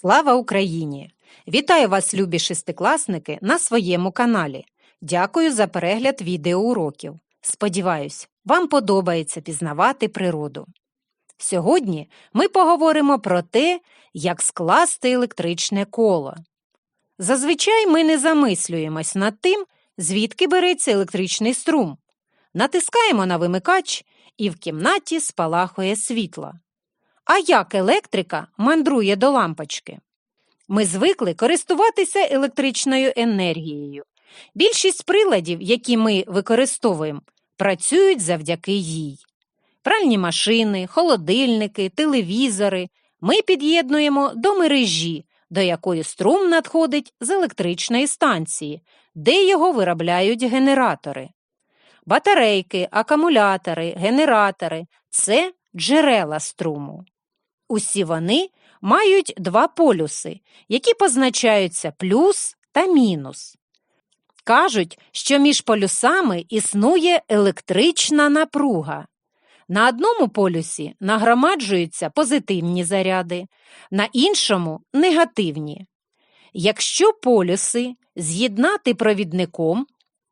Слава Україні! Вітаю вас, любі шестикласники, на своєму каналі. Дякую за перегляд відеоуроків. Сподіваюсь, вам подобається пізнавати природу. Сьогодні ми поговоримо про те, як скласти електричне коло. Зазвичай ми не замислюємось над тим, звідки береться електричний струм. Натискаємо на вимикач, і в кімнаті спалахує світло. А як електрика мандрує до лампочки? Ми звикли користуватися електричною енергією. Більшість приладів, які ми використовуємо, працюють завдяки їй. Пральні машини, холодильники, телевізори ми під'єднуємо до мережі, до якої струм надходить з електричної станції, де його виробляють генератори. Батарейки, акумулятори, генератори це джерела струму. Усі вони мають два полюси, які позначаються плюс та мінус. Кажуть, що між полюсами існує електрична напруга. На одному полюсі нагромаджуються позитивні заряди, на іншому негативні. Якщо полюси з'єднати провідником,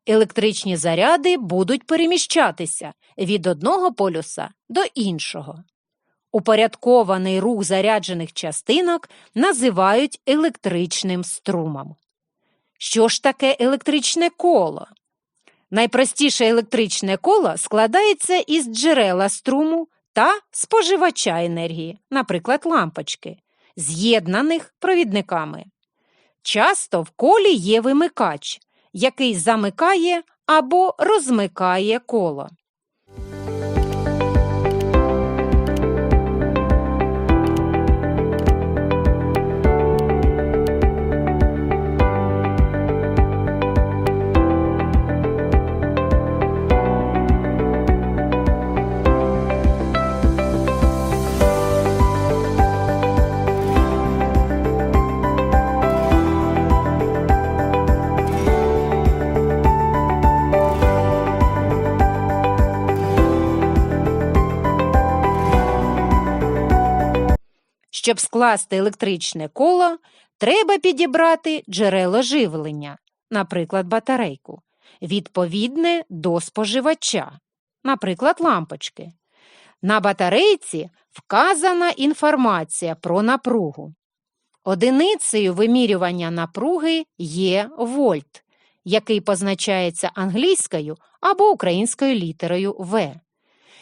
електричні заряди будуть переміщатися від одного полюса до іншого. Упорядкований рух заряджених частинок називають електричним струмом. Що ж таке електричне коло? Найпростіше електричне коло складається із джерела струму та споживача енергії, наприклад, лампочки, з'єднаних провідниками. Часто в колі є вимикач, який замикає або розмикає коло. Щоб скласти електричне коло, треба підібрати джерело живлення, наприклад, батарейку, відповідне до споживача, наприклад, лампочки. На батарейці вказана інформація про напругу. Одиницею вимірювання напруги є вольт, який позначається англійською або українською літерою В.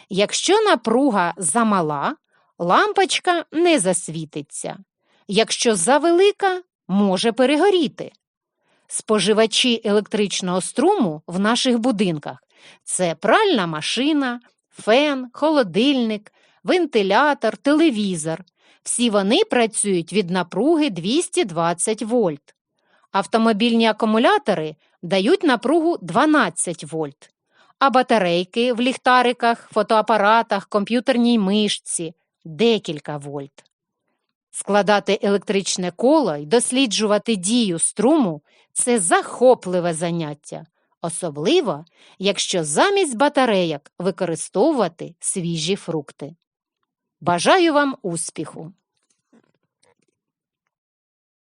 Якщо напруга замала, лампочка не засвітиться. Якщо завелика, може перегоріти. Споживачі електричного струму в наших будинках це пральна машина, фен, холодильник, вентилятор, телевізор. Всі вони працюють від напруги 220 вольт. Автомобільні акумулятори дають напругу 12 вольт, а батарейки в ліхтариках, фотоапаратах, комп'ютерній мишці декілька вольт. Складати електричне коло і досліджувати дію струму це захопливе заняття, особливо, якщо замість батарейок використовувати свіжі фрукти. Бажаю вам успіху!